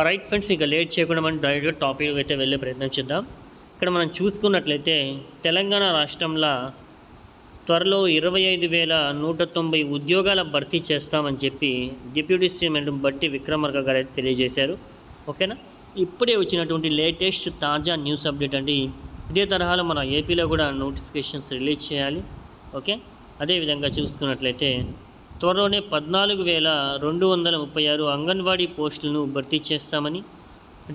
Right friends ఇంకా late చేయకుండా మనం డైరెక్ట్గా టాపిక్ అయితే వెళ్ళే ప్రయత్నం చేద్దాం. ఇక్కడ మనం చూసుకున్నట్లయితే తెలంగాణ రాష్ట్రంలో త్వరలో ఇరవై ఐదు వేల నూట తొంభై ఉద్యోగాల భర్తీ చేస్తామని చెప్పి డిప్యూటీ సీఎం బట్టి విక్రమార్క గారు అయితే తెలియజేశారు. ఓకేనా? ఇప్పుడే వచ్చినటువంటి లేటెస్ట్ తాజా న్యూస్ అప్డేట్ అండి. ఇదే తరహాలో మన ఏపీలో కూడా నోటిఫికేషన్స్ రిలీజ్ చేయాలి. ఓకే? అదేవిధంగా చూసుకున్నట్లయితే త్వరలోనే పద్నాలుగు వేల రెండు వందల ముప్పై ఆరు అంగన్వాడీ పోస్టులను భర్తీ చేస్తామని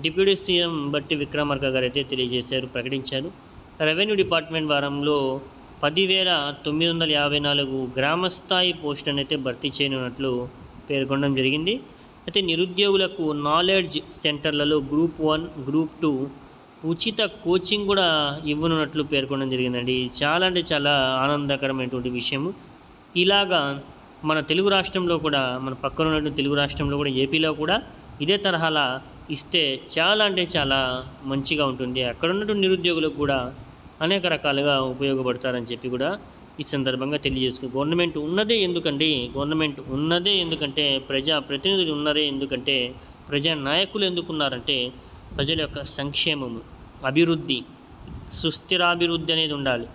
డిప్యూటీ సీఎం బట్టి విక్రమార్క గారు అయితే తెలియజేశారు ప్రకటించారు. రెవెన్యూ డిపార్ట్మెంట్ వారంలో పదివేల తొమ్మిది వందల యాభై నాలుగు గ్రామస్థాయి పోస్టులను అయితే భర్తీ చేయనున్నట్లు పేర్కొనడం జరిగింది. అయితే నిరుద్యోగులకు నాలెడ్జ్ సెంటర్లలో గ్రూప్ వన్ గ్రూప్ టూ ఉచిత కోచింగ్ కూడా ఇవ్వనున్నట్లు పేర్కొనడం జరిగిందండి. చాలా అంటే చాలా ఆనందకరమైనటువంటి విషయము. ఇలాగా మన తెలుగు రాష్ట్రంలో కూడా మన పక్కన ఉన్నటువంటి తెలుగు రాష్ట్రంలో కూడా ఏపీలో కూడా ఇదే తరహాలా ఇస్తే చాలా అంటే చాలా మంచిగా ఉంటుంది. అక్కడ ఉన్నటువంటి నిరుద్యోగులకు కూడా అనేక రకాలుగా ఉపయోగపడతారని చెప్పి కూడా ఈ సందర్భంగా తెలియజేసుకుని గవర్నమెంట్ ఉన్నదే ఎందుకండి గవర్నమెంట్ ఉన్నదే ఎందుకంటే ప్రజా ప్రతినిధులు ఉన్నదే ఎందుకంటే ప్రజా నాయకులు ఎందుకున్నారంటే ప్రజల యొక్క సంక్షేమము అభివృద్ధి సుస్థిరాభివృద్ధి అనేది ఉండాలి.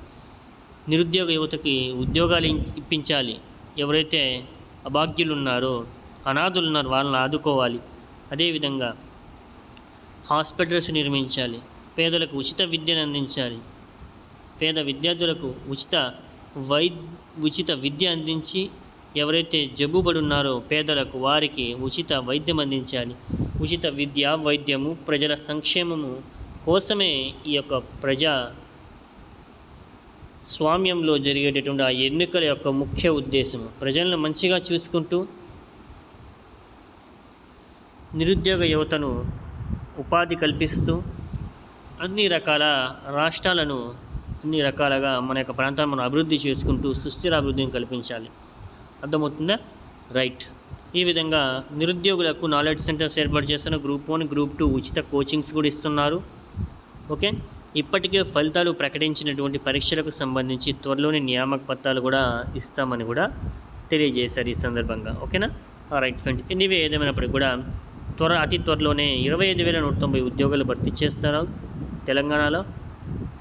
నిరుద్యోగ యువతకి ఉద్యోగాలు ఇప్పించాలి. ఎవరైతే అభాగ్యులు ఉన్నారో అనాథులు ఉన్నారో వాళ్ళని ఆదుకోవాలి. అదేవిధంగా హాస్పిటల్స్ నిర్మించాలి. పేదలకు ఉచిత విద్యను అందించాలి. పేద విద్యార్థులకు ఉచిత వై ఉచిత విద్య అందించి ఎవరైతే జబ్బుబడి ఉన్నారో పేదలకు వారికి ఉచిత వైద్యం అందించాలి. ఉచిత విద్య వైద్యము ప్రజల సంక్షేమము కోసమే ఈ యొక్క ప్రజా స్వామ్యంలో జరిగేటటువంటి ఆ ఎన్నికల యొక్క ముఖ్య ఉద్దేశం ప్రజలను మంచిగా చూసుకుంటూ నిరుద్యోగ యువతను ఉపాధి కల్పిస్తూ అన్ని రకాల రాష్ట్రాలను అన్ని రకాలుగా మన యొక్క ప్రాంతాన్ని మనం అభివృద్ధి చేసుకుంటూ సుస్థిర అభివృద్ధిని కల్పించాలి. అర్థమవుతుందా? రైట్. ఈ విధంగా నిరుద్యోగులకు నాలెడ్జ్ సెంటర్స్ ఏర్పాటు చేస్తున్న గ్రూప్ వన్ గ్రూప్ టూ ఉచిత కోచింగ్స్ కూడా ఇస్తున్నారు. ఓకే? ఇప్పటికే ఫలితాలు ప్రకటించినటువంటి పరీక్షలకు సంబంధించి త్వరలోనే నియామక పత్రాలు కూడా ఇస్తామని కూడా తెలియజేశారు ఈ సందర్భంగా. ఓకేనా? Right friend. ఎనీవే ఏదేమైనప్పటికీ కూడా త్వర అతి త్వరలోనే ఇరవై ఐదు వేల నూట తొంభై ఉద్యోగాలు భర్తీ చేస్తారు తెలంగాణలో.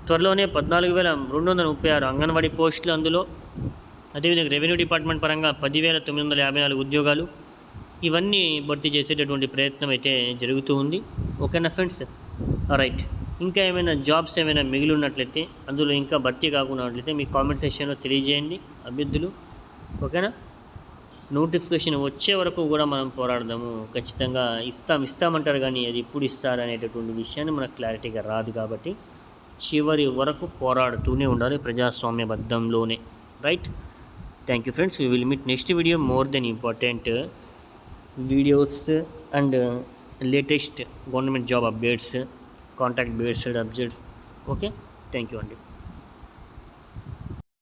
త్వరలోనే పద్నాలుగు వేల రెండు వందల ముప్పై ఆరు అంగన్వాడీ పోస్టులు అందులో. అదేవిధంగా రెవెన్యూ డిపార్ట్మెంట్ పరంగా పదివేల తొమ్మిది వందల యాభై నాలుగు ఉద్యోగాలు. ఇవన్నీ భర్తీ చేసేటటువంటి ప్రయత్నం అయితే జరుగుతూ ఉంది. ఓకేనా ఫ్రెండ్స్? రైట్ ఇంకా ఏమైనా జాబ్స్ ఏమైనా మిగిలి ఉన్నట్లయితే అందులో ఇంకా భర్తీ కాకుండా ఉన్నట్లయితే మీ కామెంట్ సెక్షన్లో తెలియజేయండి అభ్యర్థులు. ఓకేనా? నోటిఫికేషన్ వచ్చే వరకు కూడా మనం పోరాడదాము. ఖచ్చితంగా ఇస్తాం ఇస్తామంటారు కానీ అది ఎప్పుడు ఇస్తారు అనేటటువంటి విషయాన్ని మనకు క్లారిటీగా రాదు కాబట్టి చివరి వరకు పోరాడుతూనే ఉండాలి ప్రజాస్వామ్యబద్ధంలోనే. Right thank you friends we will meet next video more than important videos and latest government job updates contact based updates okay thank you అండి